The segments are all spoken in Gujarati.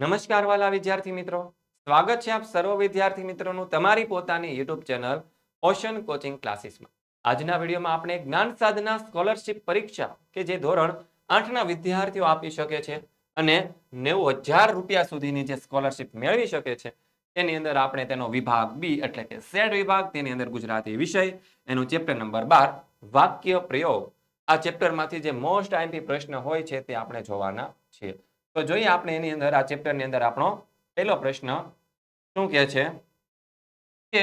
નમસ્કાર વાલા વિદ્યાર્થી મિત્રો. સ્વાગત છે આપ સર્વ વિદ્યાર્થી મિત્રોનું તમારી પોતાની યુટ્યુબ ચેનલ ઓશન કોચિંગ ક્લાસીસમાં. આજના વિડીયોમાં આપણે જ્ઞાન સાધના સ્કોલરશિપ પરીક્ષા કે જે ધોરણ આઠના વિદ્યાર્થીઓ આપી શકે છે અને નેવું હજાર રૂપિયા સુધીની જે સ્કોલરશિપ મેળવી શકે છે, તેની અંદર આપણે તેનો વિભાગ બી એટલે કે સેડ વિભાગ, તેની અંદર ગુજરાતી વિષય, એનું ચેપ્ટર નંબર બાર, વાક્ય પ્રયોગ. આ ચેપ્ટરમાંથી જે મોસ્ટ આઈમ્પી પ્રશ્ન હોય છે તે આપણે જોવાના છીએ. તો જોઈએ આપણે એની અંદર, આ ચેપ્ટરની અંદર આપણો પહેલો પ્રશ્ન શું કહે છે? કે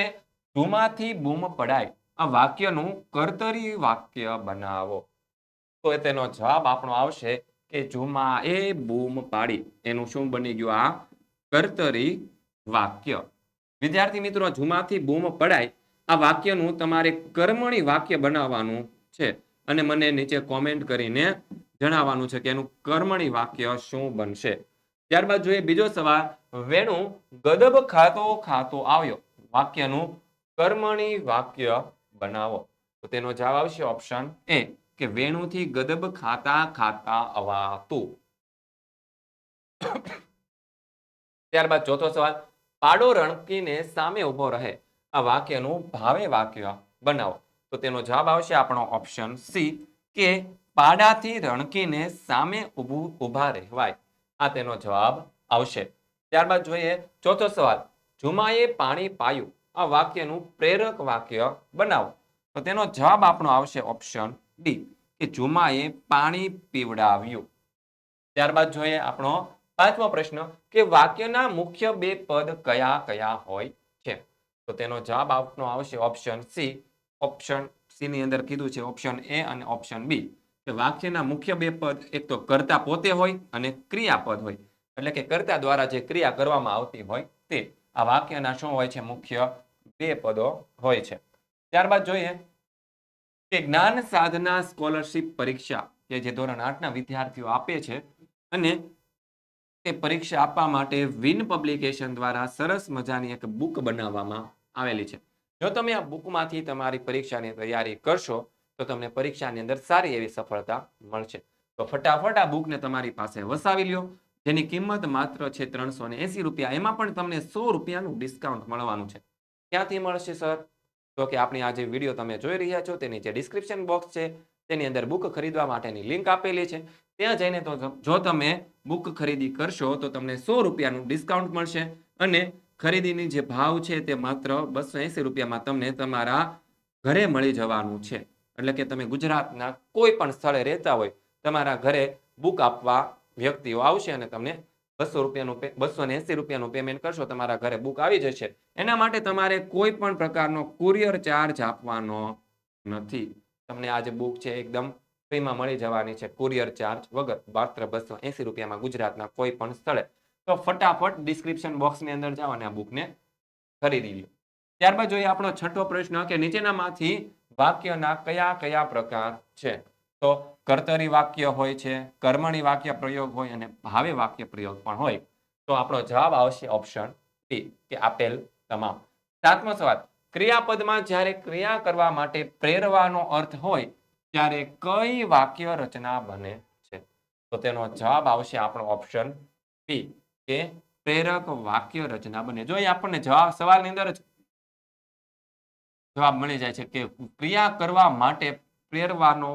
ધૂમાથી બૂમ પડાય, આ વાક્યનું કર્તરી વાક્ય બનાવો. તો તેનો જવાબ આપણો આવશે કે ઝુમા એ બૂમ પાડી, એનું શું બની ગયું? આ કર્તરી વાક્ય. વિદ્યાર્થી મિત્રો ઝુમાથી બૂમ પડાય, આ વાક્યનું તમારે કર્મણી વાક્ય બનાવવાનું છે. અને મને નીચે કોમેન્ટ કરીને જણાવવાનું છે કે એનું કર્મણી વાક્ય શું બનશે? ત્યારબાદ જોઈએ બીજો સવાલ, વેણુ ગદબ ખાતો ખાતો આવ્યો. વાક્યનું કર્મણી વાક્ય બનાવો. તો તેનો જવાબ આવશે ઓપ્શન એ કે વેણુથી ગદબ ખાતા ખાતા અવાતું. ત્યારબાદ ચોથો સવાલ, પાડો રણકીને સામે ઊભો રહે. આ વાક્યનું ભાવે વાક્ય બનાવો. તો તેનો જવાબ આવશે આપણો ઓપ્શન સી કે પાડાથી રણકીને સામે ઊભું ઊભા રહેવાય. આ તેનો જવાબ આવશે. ત્યારબાદ જોઈએ ચોથો સવાલ. જુમાએ પાણી પાયું. આ વાક્યનું પ્રેરક વાક્ય બનાવો. તો તેનો જવાબ આપણો આવશે ઓપ્શન ડી, કે જુમાએ પાણી પીવડાવ્યું. ત્યારબાદ જોઈએ આપણો પાંચમો પ્રશ્ન, કે વાક્યના મુખ્ય બે પદ કયા કયા હોય છે? તો તેનો જવાબ આપણો આવશે ઓપ્શન સી. ઓપ્શન સી ની અંદર કીધું છે ઓપ્શન એ અને ઓપ્શન બી. કે વાક્યના મુખ્ય બે પદ, એક તો કર્તા પોતે હોય અને ક્રિયાપદ હોય. એટલે કે કર્તા દ્વારા જે ક્રિયા કરવામાં આવતી હોય તે. આ વાક્યના શું હોય છે? મુખ્ય બે પદો હોય છે. ત્યારબાદ જોઈએ કે જ્ઞાન સાધના સ્કોલરશિપ પરીક્ષા કે જે ધોરણ આઠના વિદ્યાર્થીઓ આપે છે અને તે પરીક્ષા આપવા માટે વિન પબ્લિકેશન દ્વારા સરસ મજાની એક બુક બનાવવામાં આવેલી છે. જો તમે આ બુકમાંથી તમારી પરીક્ષાની તૈયારી કરશો તો તમને પરીક્ષાની અંદર સારી એવી સફળતા મળશે. તો ફટાફટ આ બુકને તમારી પાસે વસાવી લ્યો. જેની કિંમત માત્ર છે ત્રણસો રૂપિયા. એમાં પણ તમને સો રૂપિયાનું ડિસ્કાઉન્ટ મળવાનું છે. ક્યાંથી મળશે, સર? તો કે આપણી આ જે વીડિયો તમે જોઈ રહ્યા છો તેની જે ડિસ્ક્રિપ્શન બોક્સ છે, તેની અંદર બુક ખરીદવા માટેની લિંક આપેલી છે. ત્યાં જઈને તો જો તમે બુક ખરીદી કરશો તો તમને સો રૂપિયાનું ડિસ્કાઉન્ટ મળશે અને ખરીદીની જે ભાવ છે તે માત્ર બસો રૂપિયામાં તમને તમારા ઘરે મળી જવાનું છે. એટલે કે તમે ગુજરાતના કોઈ પણ સ્થળે રહેતા હોય, તમારા ઘરે બુક આપવા વ્યક્તિઓ આવશે અને તમને બસો રૂપિયાનું બસો ને એસી રૂપિયાનું પેમેન્ટ કરશો, તમારા ઘરે બુક આવી જશે. એના માટે તમારે કોઈ પણ પ્રકારનો કુરિયર ચાર્જ આપવાનો નથી. તમને આ જે બુક છે એકદમ ફ્રીમાં મળી જવાની છે કુરિયર ચાર્જ વગર, માત્ર બસો એસી રૂપિયામાં ગુજરાતના કોઈ પણ સ્થળે. તો ફટાફટ ડિસ્ક્રિપ્શન બોક્સની અંદર જાઓ અને આ બુકને ખરીદી લો. ત્યારબાદ જોઈએ આપણો છઠ્ઠો પ્રશ્ન કે નીચેનામાંથી વાક્યના કયા કયા પ્રકાર છે? તો કર્તરી વાક્ય હોય છે, કર્મણી વાક્ય પ્રયોગ હોય અને ભાવે વાક્ય પ્રયોગ પણ હોય. તો આપણો જવાબ આવશે ઓપ્શન બી કે આપેલ તમામ. સાતમો સવાલ, ક્રિયાપદમાં જ્યારે ક્રિયા કરવા માટે પ્રેરવાનો અર્થ હોય, ત્યારે કઈ વાક્ય રચના બને છે? તો તેનો જવાબ આવશે આપણો ઓપ્શન બી કે પ્રેરક વાક્ય રચના બને. જો એ આપણને જવાબ, સવાલની અંદર જ જવાબ મળી જાય છે કે ક્રિયા કરવા માટે પ્રેરવાનો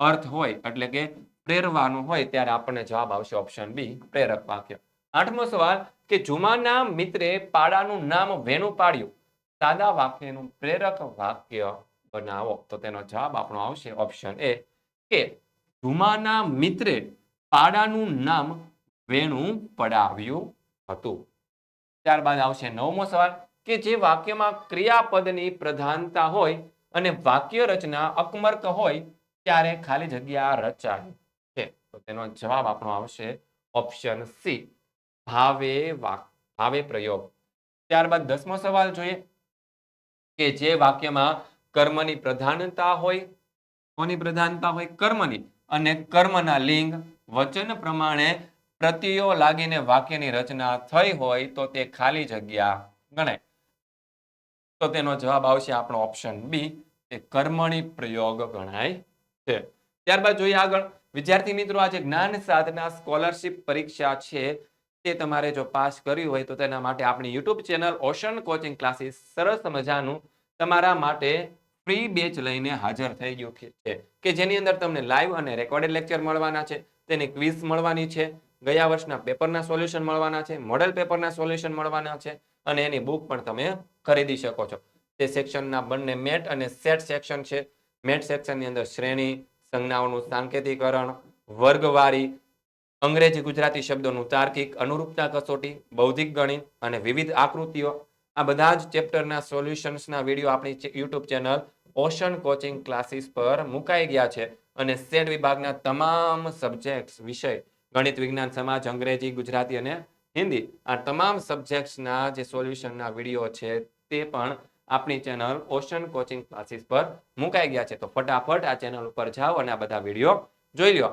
અર્થ હોય એટલે કે પ્રેરવાનું હોય ત્યારે આપણને જવાબ આવશે ઓપ્શન બી પ્રેરક વાક્ય. આઠમો સવાલ, કે જુમાના મિત્રે પાડાનું નામ વેણું પાડ્યું? સાદા વાક્યનું પ્રેરક વાક્ય બનાવો. તો તેનો જવાબ આપણો આવશે ઓપ્શન એ કે જુમાના મિત્રે પાડાનું નામ વેણું પડાવ્યું હતું. ત્યારબાદ આવશે નવમો સવાલ કે જે વાક્યમાં ક્રિયાપદની પ્રધાનતા હોય અને વાક્ય રચના અકમર્ક હોય ત્યારે ખાલી જગ્યા રચાય છે. તો તેનો જવાબ આપણો આવશે ઓપ્શન સી, ભાવે ભાવે પ્રયોગ. ત્યારબાદ દસમો સવાલ જોઈએ કે જે વાક્યમાં કર્મની પ્રધાનતા હોય, કોની પ્રધાનતા હોય? કર્મની. અને કર્મના લિંગ, વચન પ્રમાણે પ્રત્યયો લાગીને વાક્યની રચના થઈ હોય તો તે ખાલી જગ્યા ગણાય. તો તેનો જવાબ આવશે આપણો ઓપ્શન બી એ કર્મણી પ્રયોગ ગણાય છે. ત્યારબાદ જોઈએ આગળ. વિદ્યાર્થી મિત્રો, આજે જ્ઞાન સાધના સ્કોલરશિપ પરીક્ષા છે. તે તમારે જો પાસ કરવી હોય તો તેના માટે આપણી YouTube channel Ocean coaching classes સરસ મજાનું તમારા માટે ફ્રી બેચ લઈને હાજર થઈ ગયું છે. કે જેની અંદર તમને લાઈવ અને રેકોર્ડેડ લેક્ચર મળવાના છે. તેની ક્વિઝ મળવાની છે. ગયા વર્ષના પેપરના સોલ્યુશન મળવાના છે. મોડેલ પેપરના સોલ્યુશન મળવાના છે. અને એની બુક પણ તમે ખરીદી શકો છો. તે સેક્શનના બંને મેટ અને સેટ સેક્શન છે. મેટ સેક્શનની અંદર શ્રેણી, સંજ્ઞાઓનું સાંકેતિકરણ, વર્ગવારી, અંગ્રેજી ગુજરાતી શબ્દોનું તાર્કિક, અનુરૂપતા કસોટી, બૌદ્ધિક ગણિત અને વિવિધ આકૃતિઓ. આ બધા જ ચેપ્ટરના સોલ્યુશન્સના વીડિયો આપણી YouTube channel Ocean coaching classes પર મુકાઈ ગયા છે અને સેટ વિભાગના તમામ સબ્જેક્ટ્સ વિષય, ગણિત, વિજ્ઞાન, સમાજ, અંગ્રેજી, ગુજરાતી અને હિન્દી. આ તમામ સબ્જેક્ટ્સના જે સોલ્યુશનના વીડિયો છે તે પણ આપણી ચેનલ ઓશન કોચિંગ ક્લાસીસ પર મુકાઈ ગયા છે. તો ફટાફટ આ ચેનલ ઉપર જાઓ અને આ બધા વીડિયો જોઈ લો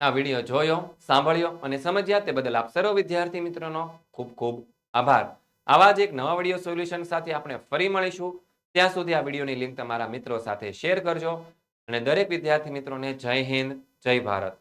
આ વીડિયો જોયો, સાંભળ્યો અને સમજ્યા તે બદલ આપ સર્વ વિદ્યાર્થી મિત્રોનો ખૂબ ખૂબ આભાર. આવા જ એક નવા વીડિયો સોલ્યુશન સાથે આપણે ફરી મળીશું. ત્યાં સુધી આ વિડીયોની લિંક તમારા મિત્રો સાથે શેર કરજો. અને દરેક વિદ્યાર્થી મિત્રોને જય હિન્દ, જય ભારત.